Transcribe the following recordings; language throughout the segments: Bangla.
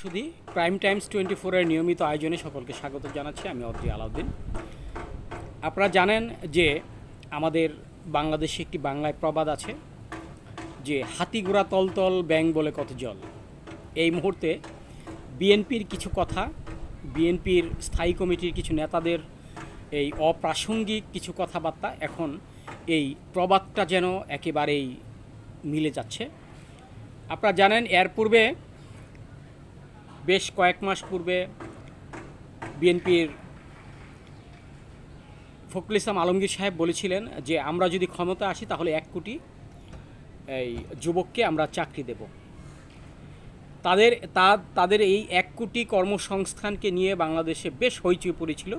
শুধু প্রাইম টাইমস টোয়েন্টি ফোরের নিয়মিত আয়োজনে সকলকে স্বাগত জানাচ্ছি, আমি অদ্রি আলাউদ্দিন। আপনারা জানেন যে আমাদের বাংলাদেশে একটি বাংলায় প্রবাদ আছে যে হাতিগুড়া তলতল ব্যাং বলে কত জল। এই মুহূর্তে বিএনপির কিছু কথা, বিএনপির স্থায়ী কমিটির কিছু নেতাদের এই অপ্রাসঙ্গিক কিছু কথাবার্তা এখন এই প্রবাদটা যেন একেবারেই মিলে যাচ্ছে। আপনারা জানেন, এর পূর্বে বেশ কয়েক মাস পূর্বে বিএনপির ফখরুল ইসলাম আলমগীর সাহেব বলেছিলেন যে, আমরা যদি ক্ষমতা আসি, তাহলে এক কোটি, এই, যুবককে আমরা চাকরি দেব। তাদের, তা, তাদের এই এক কোটি কর্মসংস্থানকে নিয়ে বাংলাদেশে বেশ হইচই পড়েছিল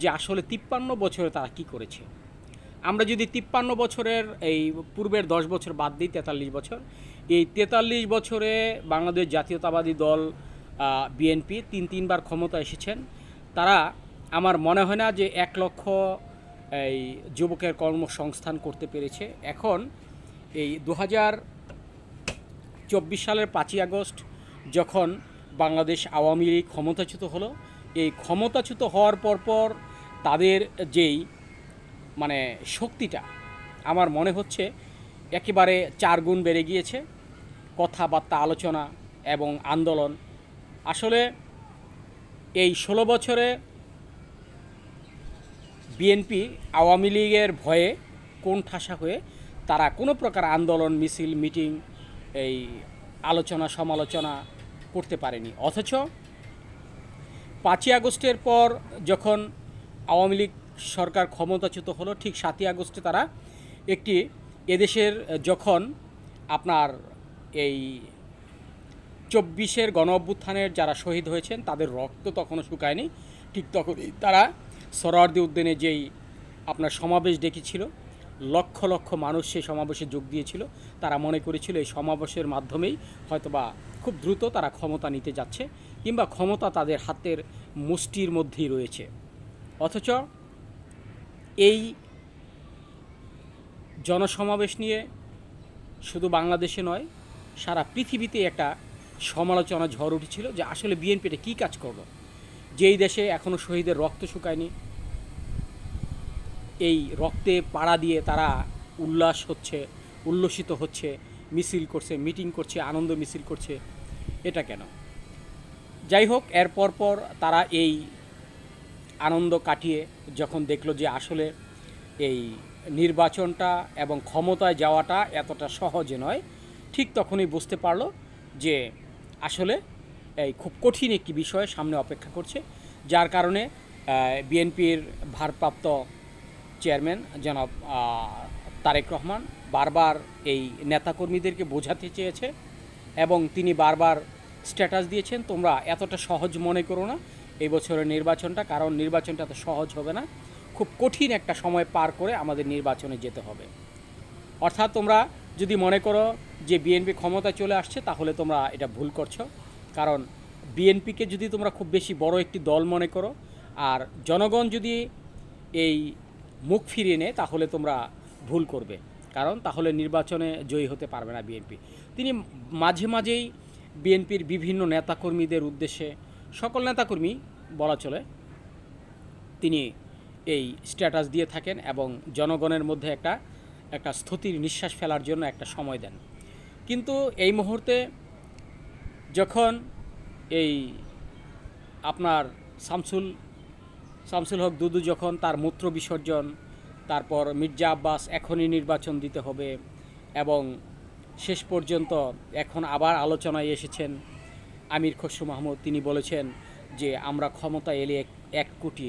যে, আসলে তিপ্পান্ন বছরে তারা কি করেছে। আমরা যদি তিপ্পান্ন বছরের, এই, পূর্বের দশ বছর বাদ দিই, তেতাল্লিশ বছর, এই তেতাল্লিশ বছরে বাংলাদেশ জাতীয়তাবাদী দল বিএনপি তিন তিনবার ক্ষমতা এসেছেন। তারা আমার মনে হয় না যে এক লক্ষ এই যুবকের কর্মসংস্থান করতে পেরেছে। এখন এই দু হাজার চব্বিশ সালের পাঁচই আগস্ট যখন বাংলাদেশ আওয়ামী লীগ ক্ষমতাচ্যুত হলো, এই ক্ষমতাচ্যুত হওয়ার পরপর তাদের যেই মানে শক্তিটা, আমার মনে হচ্ছে একেবারে চার গুণ বেড়ে গিয়েছে। কথাবার্তা, আলোচনা এবং আন্দোলন আসলে এই ষোলো বছরে বিএনপি আওয়ামী লীগের ভয়ে কোন ঠাসা হয়ে তারা কোনো প্রকার আন্দোলন, মিছিল, মিটিং, এই আলোচনা, সমালোচনা করতে পারেনি। অথচ পাঁচই আগস্টের পর যখন আওয়ামী লীগ সরকার ক্ষমতাচ্যুত হলো, ঠিক সাতই আগস্টে তারা একটি এদেশের যখন আপনার এই চব্বিশের গণ অভ্যুত্থানের যারা শহীদ হয়েছেন, তাদের রক্ত তখনও শুকায়নি। ঠিক তখনই তারা সরোয়ার্দি উদ্যানে যেই আপনার সমাবেশ ডেকেছিল, লক্ষ লক্ষ মানুষ সেই সমাবেশে যোগ দিয়েছিল। তারা মনে করেছিল এই সমাবেশের মাধ্যমেই হয়তোবা খুব দ্রুত তারা ক্ষমতা নিতে যাচ্ছে কিংবা ক্ষমতা তাদের হাতের মুষ্টির মধ্যেই রয়েছে। অথচ এই জনসমাবেশ নিয়ে শুধু বাংলাদেশে নয়, সারা পৃথিবীতে একটা সমালোচনা ঝড় উঠেছিল যে আসলে বিএনপিটা কী কাজ করল? যেই দেশে এখনও শহীদের রক্ত শুকায়নি, এই রক্তে পাড়া দিয়ে তারা উল্লাস হচ্ছে, উল্লসিত হচ্ছে, মিছিল করছে, মিটিং করছে, আনন্দ মিছিল করছে, এটা কেন? যাই হোক, এর পর পর তারা এই আনন্দ কাটিয়ে যখন দেখল যে আসলে এই নির্বাচনটা এবং ক্ষমতায় যাওয়াটা এতটা সহজে নয়, ঠিক তখনই বুঝতে পারল যে আসলে এই খুব কঠিন একটি বিষয় সামনে অপেক্ষা করছে, যার কারণে বিএনপির ভারপ্রাপ্ত চেয়ারম্যান জনাব তারেক রহমান বারবার এই নেতাকর্মীদেরকে বোঝাতে চেয়েছে এবং তিনি বারবার স্ট্যাটাস দিয়েছেন, তোমরা এতটা সহজ মনে করো না এই বছরের নির্বাচনটা, কারণ নির্বাচনটা এত সহজ হবে না। খুব কঠিন একটা সময় পার করে আমাদের নির্বাচনে যেতে হবে। অর্থাৎ তোমরা যদি মনে করো যে বিএনপি ক্ষমতায় চলে আসছে, তাহলে তোমরা এটা ভুল করছ। কারণ বিএনপিকে যদি তোমরা খুব বেশি বড় একটি দল মনে করো, আর জনগণ যদি এই মুখ ফিরিয়ে নেয়, তাহলে তোমরা ভুল করবে। কারণ তাহলে নির্বাচনে জয়ী হতে পারবে না বিএনপি তিনি মাঝে মাঝেই বিএনপির বিভিন্ন নেতাকর্মীদের উদ্দেশ্যে, সকল নেতাকর্মী বলা চলে, তিনি এই স্ট্যাটাস দিয়ে থাকেন এবং জনগণের মধ্যে একটা একটা স্থিতির নিঃশ্বাস ফেলার জন্য একটা সময় দেন। কিন্তু এই মুহূর্তে যখন এই আপনার শামসুল শামসুল হক দুদু যখন তার মূত্র বিসর্জন, তারপর মির্জা আব্বাস এখনই নির্বাচন দিতে হবে এবং শেষ পর্যন্ত এখন আবার আলোচনায় এসেছেন আমির খসরু মাহমুদ। তিনি বলেছেন যে, আমরা ক্ষমতা এলে এক এক কোটি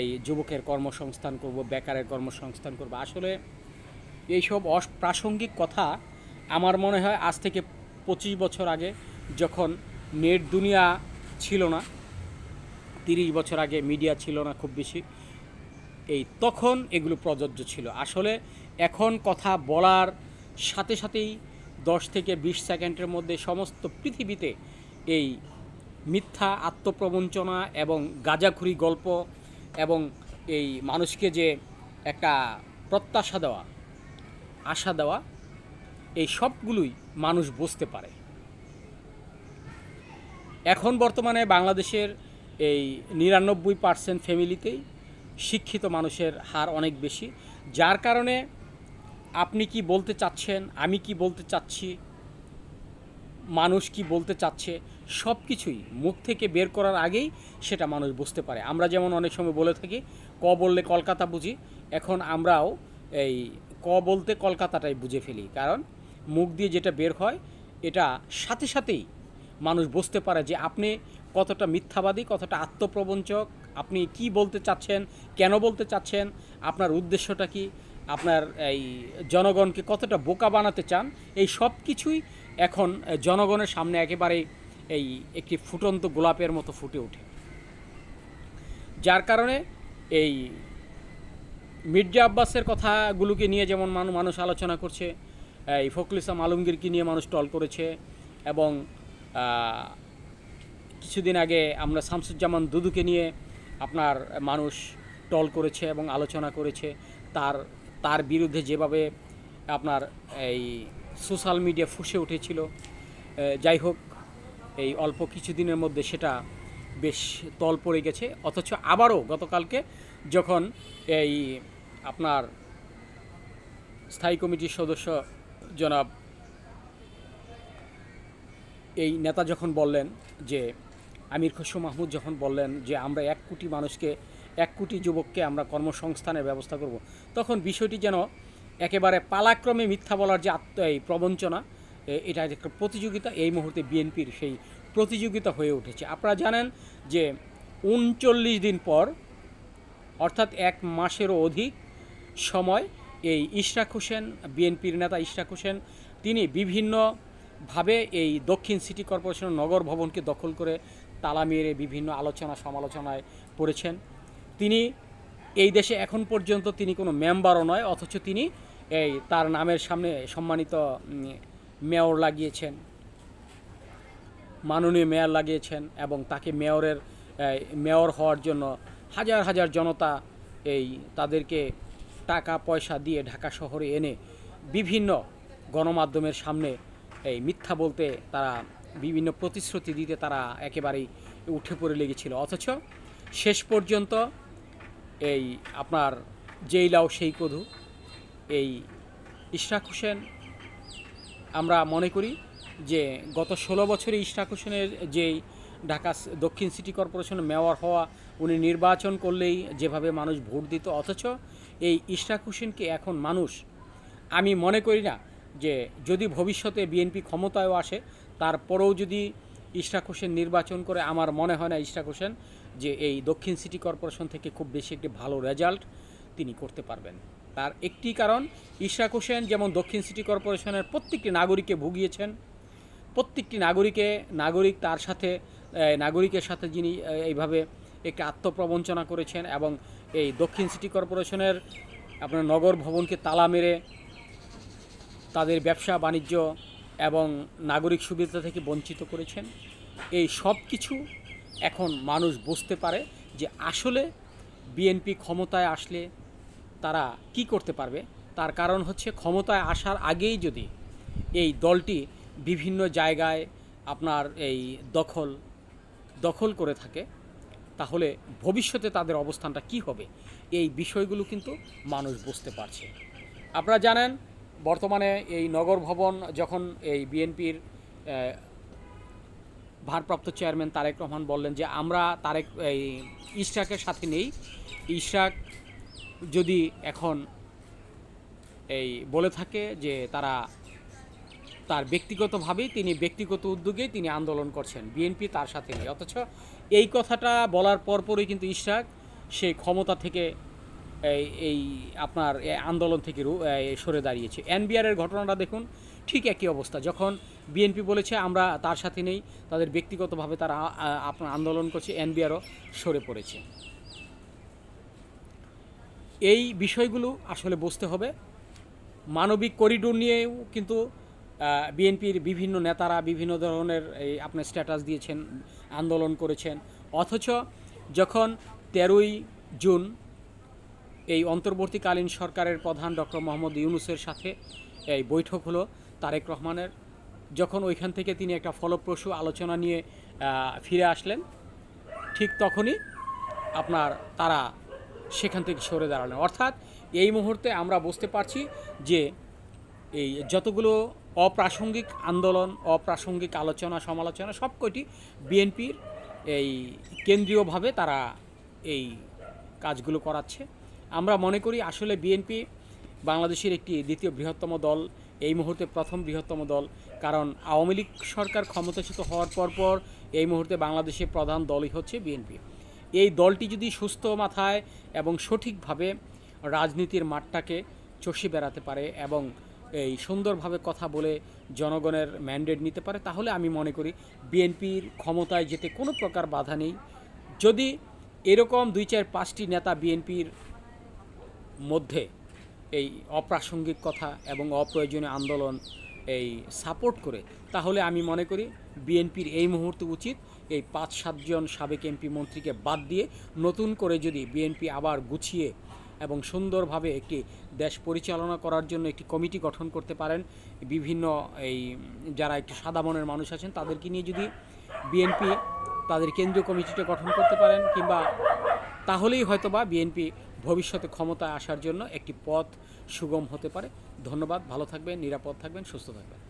এই যুবকের কর্মসংস্থান করব, বেকারের কর্মসংস্থান করব। আসলে এইসব অপ্রাসঙ্গিক কথা আমার মনে হয় আজ থেকে পঁচিশ বছর আগে যখন নেট দুনিয়া ছিল না, তিরিশ বছর আগে মিডিয়া ছিল না খুব বেশি, এই তখন এগুলো প্রযোজ্য ছিল। আসলে এখন কথা বলার সাথে সাথেই দশ থেকে বিশ সেকেন্ডের মধ্যে সমস্ত পৃথিবীতে এই মিথ্যা, আত্মপ্রবঞ্চনা এবং গাঁজাখুরি গল্প এবং এই মানুষকে যে একটা প্রত্যাশা দেওয়া, আশা দেওয়া এই সবগুলোই মানুষ বুঝতে পারে। এখন বর্তমানে বাংলাদেশের এই নিরানব্বই পার্সেন্ট ফ্যামিলিতেই শিক্ষিত মানুষের হার অনেক বেশি। যার কারণে আপনি কি বলতে চাচ্ছেন, আমি কি বলতে চাচ্ছি, মানুষ কি বলতে চাচ্ছে সব কিছুই মুখ থেকে বের করার আগেই সেটা মানুষ বুঝতে পারে। আমরা যেমন অনেক সময় বলে থাকি, ক বললে কলকাতা বুঝি, এখন আমরাও এই ক বলতে কলকাতাটাই বুঝে ফেলি। কারণ মুখ দিয়ে যেটা বের হয়, এটা সাথে সাথেই মানুষ বুঝতে পারে যে আপনি কতটা মিথ্যাবাদী, কতটা আত্মপ্রবঞ্চক, আপনি কি বলতে চাচ্ছেন, কেন বলতে চাচ্ছেন, আপনার উদ্দেশ্যটা কি, আপনার এই জনগণকে কতটা বোকা বানাতে চান, এই সব কিছুই এখন জনগণের সামনে একেবারে এই একটি ফুটন্ত গোলাপের মতো ফুটে ওঠে। যার কারণে এই মির্জা আব্বাসের কথাগুলোকে নিয়ে যেমন মানুষ আলোচনা করছে এই ফখরুল ইসলাম আলমগীরকে নিয়ে মানুষ টল করেছে এবং কিছুদিন আগে আমরা শামসুজ্জামান দুদুকে নিয়ে আপনার মানুষ টল করেছে এবং আলোচনা করেছে। তার তার বিরুদ্ধে যেভাবে আপনার এই সোশ্যাল মিডিয়া ফুসে উঠেছিল যাই হোক, এই অল্প কিছুদিনের মধ্যে সেটা বেশ তল পড়ে গেছে। অথচ আবারও গতকালকে যখন এই আপনার স্থায়ী কমিটির সদস্য জনাব, এই নেতা যখন বললেন যে, আমির খসরু মাহমুদ যখন বললেন যে, আমরা এক কোটি মানুষকে, এক কোটি যুবককে আমরা কর্মসংস্থানের ব্যবস্থা করব, তখন বিষয়টি যেন একেবারে পালাক্রমে মিথ্যা বলার যে আত্ম, এই প্রবঞ্চনা এটা একটা প্রতিযোগিতা, এই মুহূর্তে বিএনপির সেই প্রতিযোগিতা হয়ে উঠেছে। আপনারা জানেন যে, উনচল্লিশ দিন পর, অর্থাৎ এক মাসেরও অধিক সময় এই ইশরাক হোসেন, বিএনপির নেতা ইশরাক হোসেন, তিনি বিভিন্নভাবে এই দক্ষিণ সিটি কর্পোরেশনের নগর ভবনকে দখল করে তালা মেরে বিভিন্ন আলোচনা সমালোচনায় পড়েছেন। তিনি এই দেশে এখন পর্যন্ত তিনি কোনো মেম্বারও নয়, অথচ তিনি এই তার নামের সামনে সম্মানিত মেয়র লাগিয়েছেন। মাননীয় মেয়র লাগিয়েছেন এবং তাকে মেয়রের মেয়র হওয়ার জন্য হাজার হাজার জনতা এই তাদেরকে টাকা পয়সা দিয়ে ঢাকা শহরে এনে বিভিন্ন গণমাধ্যমের সামনে এই মিথ্যা বলতে তারা বিভিন্ন প্রতিশ্রুতি দিতে তারা একেবারেই উঠে পড়ে লেগেছিল। অথচ শেষ পর্যন্ত এই আপনার যেই লাও সেই কধু এই ইশরাক হোসেন, আমরা মনে করি যে গত ষোলো বছরে ইশরাক হোসেনের যেই ঢাকা দক্ষিণ সিটি কর্পোরেশনের মেয়র হওয়া, উনি নির্বাচন করলেই যেভাবে মানুষ ভোট দিত, অথচ এই ইশরাক হোসেনকে এখন মানুষ, আমি মনে করি না যে যদি ভবিষ্যতে বিএনপি ক্ষমতায়ও আসে তারপরেও যদি ইশরাক হোসেন নির্বাচন করে, আমার মনে হয় না ইশরাক হোসেন যে এই দক্ষিণ সিটি কর্পোরেশন থেকে খুব বেশি একটি ভালো রেজাল্ট তিনি করতে পারবেন। তার একটি কারণ, ইশরাক হোসেন যেমন দক্ষিণ সিটি কর্পোরেশনের প্রত্যেকটি নাগরিককে ভুগিয়েছেন, প্রত্যেকটি নাগরিকে, নাগরিক তার সাথে নাগরিকের সাথে যিনি এইভাবে একটি আত্মপ্রবঞ্চনা করেছেন এবং এই দক্ষিণ সিটি কর্পোরেশনের আপনার নগর ভবনকে তালা মেরে তাদের ব্যবসা, বাণিজ্য এবং নাগরিক সুবিধা থেকে বঞ্চিত করেছেন। এই সব কিছু এখন মানুষ বুঝতে পারে যে আসলে বিএনপি ক্ষমতায় আসলে তারা কি করতে পারবে। তার কারণ হচ্ছে ক্ষমতায় আসার আগেই যদি এই দলটি বিভিন্ন জায়গায় আপনার এই দখল দখল করে থাকে তাহলে ভবিষ্যতে তাদের অবস্থানটা কি হবে? এই বিষয়গুলো কিন্তু মানুষ বুঝতে পারছে। আপনারা জানেন, বর্তমানে এই নগর ভবন যখন এই বিএনপির ভারপ্রাপ্ত চেয়ারম্যান তারেক রহমান বললেন যে, আমরা তারেক, এই ইশরাকের সাথে নেই। ইশরাক যদি এখন এই বলে থাকে যে, তারা তার ব্যক্তিগতভাবেই, তিনি ব্যক্তিগত উদ্যোগে তিনি আন্দোলন করছেন। বিএনপি তার সাথে নেই। অথচ এই কথাটা বলার পরপরই কিন্তু ইশরাক সেই ক্ষমতা থেকে এই এই আপনার আন্দোলন থেকে সরে দাঁড়িয়েছে। এনবিআরের ঘটনাটা দেখুন, ঠিক একই অবস্থা। যখন বিএনপি বলেছে, আমরা তার সাথে নেই, তাদের ব্যক্তিগতভাবে তারা আপনার আন্দোলন করছে এনবিআরও সরে পড়েছে। এই বিষয়গুলো আসলে বুঝতে হবে। মানবিক করিডোর নিয়েও কিন্তু বিএনপির বিভিন্ন নেতারা বিভিন্ন ধরনের এই আপনার স্ট্যাটাস দিয়েছেন, আন্দোলন করেছেন। অথচ যখন তেরোই জুন এই অন্তর্বর্তীকালীন সরকারের প্রধান ডক্টর মোহাম্মদ ইউনুসের সাথে এই বৈঠক হলো, তারেক রহমানের, যখন ওইখান থেকে তিনি একটা ফলপ্রসূ আলোচনা নিয়ে ফিরে আসলেন, ঠিক তখনই আপনার তারা সেখান থেকে সরে দাঁড়ালেন। অর্থাৎ এই মুহূর্তে আমরা বুঝতে পারছি যে এই যতগুলো অপ্রাসঙ্গিক আন্দোলন, অপ্রাসঙ্গিক আলোচনা, সমালোচনা সব কয়টি বিএনপির এই কেন্দ্রীয়ভাবে তারা এই কাজগুলো করাচ্ছে। আমরা মনে করি আসলে বিএনপি বাংলাদেশের একটি দ্বিতীয় বৃহত্তম দল, এই মুহূর্তে প্রথম বৃহত্তম দল। কারণ আওয়ামী লীগ সরকার ক্ষমতাচ্যুত হওয়ার পর পর এই মুহূর্তে বাংলাদেশের প্রধান দলই হচ্ছে বিএনপি। এই দলটি যদি সুস্থ মাথায় এবং সঠিকভাবে রাজনীতির মাঠটাকে চষে বেড়াতে পারে এবং এই সুন্দরভাবে কথা বলে জনগণের ম্যান্ডেট নিতে পারে, তাহলে আমি মনে করি বিএনপির ক্ষমতায় যেতে কোনো প্রকার বাধা নেই। যদি এরকম দুই চার পাঁচটি নেতা বিএনপির মধ্যে এই অপ্রাসঙ্গিক কথা এবং অপ্রয়োজনীয় আন্দোলন এই সাপোর্ট করে, তাহলে আমি মনে করি বিএনপির এই মুহূর্তে উচিত এই পাঁচ সাতজন সাবেক এমপি মন্ত্রীকে বাদ দিয়ে নতুন করে যদি বিএনপি আবার গুছিয়ে এবং সুন্দরভাবে একটি দেশ পরিচালনা করার জন্য একটি কমিটি গঠন করতে পারেন। বিভিন্ন এই যারা একটু সাদা মনের মানুষ আছেন, তাদেরকে নিয়ে যদি বিএনপি, তাদের কেন্দ্রীয় কমিটিটা গঠন করতে পারেন কিংবা তাহলেই হয়তোবা বিএনপি ভবিষ্যতে ক্ষমতায় আসার জন্য একটি পথ সুগম হতে পারে। ধন্যবাদ, ভালো থাকবেন, নিরাপদ থাকবেন, সুস্থ থাকবেন।